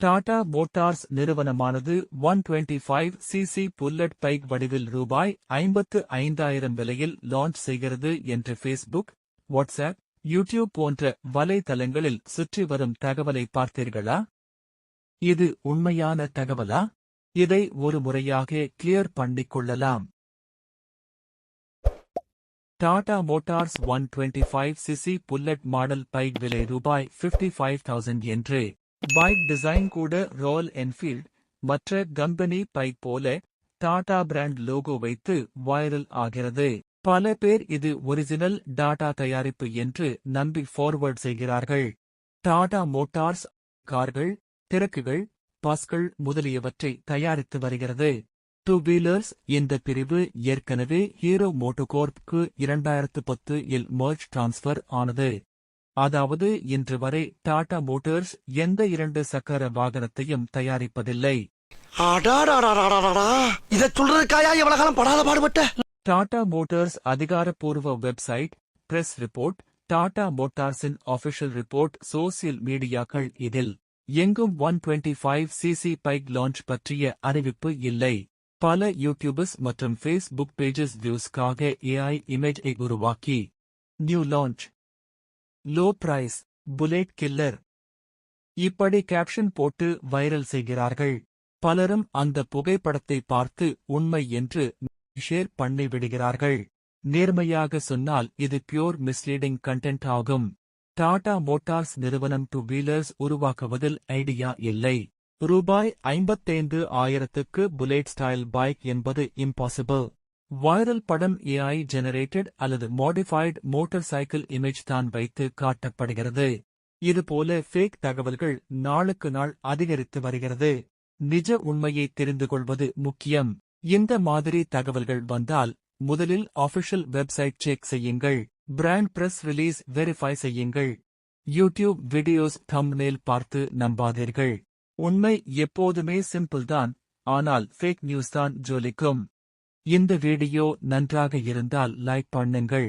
Tata Motors நிறுவனமானது one twenty five CC bullet bike வடிவில் ரூபாய் ஐம்பத்து ஐந்தாயிரம் விலையில் லான்ச் செய்கிறது என்று ஃபேஸ்புக் வாட்ஸ்அப் யூடியூப் போன்ற வலைதளங்களில் சுற்றி வரும் தகவலை பார்த்தீர்களா? இது உண்மையான தகவலா? இதை ஒரு முறையாக கிளியர் பண்ணிக் கொள்ளலாம். Tata Motors one twenty five CC bullet model bike விலை ரூபாய் ஃபிஃப்டி ஃபைவ் தௌசண்ட் என்று பைக் டிசைன் கூட ராயல் என்ஃபீல்ட் மற்ற கம்பெனி பைக் போல டாடா பிராண்ட் லோகோ வைத்து வைரல் ஆகிறது. பல பேர் இது ஒரிஜினல் டாடா தயாரிப்பு என்று நம்பி ஃபார்வர்ட் செய்கிறார்கள். டாடா மோட்டார்ஸ் கார்கள் திறக்குகள் பஸ்கள் முதலியவற்றை தயாரித்து வருகிறது. டூ வீலர்ஸ் இந்த பிரிவு ஏற்கனவே ஹீரோ மோட்டோகோர்ப்க்கு இரண்டாயிரத்து பத்து இல் மர்ஜ் டிரான்ஸ்பர் ஆனது. அதாவது இன்று வரை டாடா மோட்டார்ஸ் எந்த இரண்டு சக்கர வாகனத்தையும் தயாரிப்பதில்லை. அடாடாடாடாடாடா இத சொல்றதுக்காயா எவ்வளவு காலம் படாத பாடுபட்ட? டாடா மோட்டார்ஸ் அதிகாரப்பூர்வ வெப்சைட் பிரஸ் ரிப்போர்ட் டாடா மோட்டார்ஸின் ஆபிஷியல் ரிப்போர்ட் சோசியல் மீடியாக்கள் இதில். எங்கும் one twenty five CC bike launch பற்றிய அறிவிப்பு இல்லை. பல யூடியூபர்ஸ் மற்றும் ஃபேஸ்புக் பேஜஸ் வியூஸ்க்காக ஏஐ இமேஜை உருவாக்கி. New launch. Low price bullet killer. இப்படி கேப்ஷன் போட்டு வைரல் செய்கிறார்கள். பலரும் அந்த புகைப்படத்தை பார்த்து உண்மை என்று ஷேர் பண்ணி விடுகிறார்கள் நேர்மையாக சொன்னால் இது பியோர் மிஸ்லீடிங் கண்டென்ட் ஆகும். டாடா மோட்டார்ஸ் நிறுவனம் டூ வீலர்ஸ் உருவாக்குவதில் ஐடியா இல்லை. ரூபாய் ஐம்பத்தைந்து ஆயிரத்துக்கு புலேட் ஸ்டைல் பைக் என்பது இம்பாசிபிள். வைரல் படம் ஏஐ ஜெனரேட்டட் அல்லது மாடிஃபைடு மோட்டார் சைக்கிள் இமேஜ் தான் வைத்து காட்டப்படுகிறது. இதுபோல ஃபேக் தகவல்கள் நாளுக்கு நாள் அதிகரித்து வருகிறது. நிஜ உண்மையை தெரிந்து கொள்வது முக்கியம். இந்த மாதிரி தகவல்கள் வந்தால் முதலில் ஆபிஷியல் வெப்சைட் செக் செய்யுங்கள். பிராண்ட் பிரஸ் ரிலீஸ் வெரிஃபை செய்யுங்கள். யூடியூப் வீடியோஸ் தம்ப்நெயில் பார்த்து நம்பாதீர்கள். உண்மை எப்போதுமே சிம்பிள் தான். ஆனால் ஃபேக் நியூஸ் தான் ஜோலிக்கும். இந்த வீடியோ நன்றாக இருந்தால் லைக் பண்ணுங்கள்.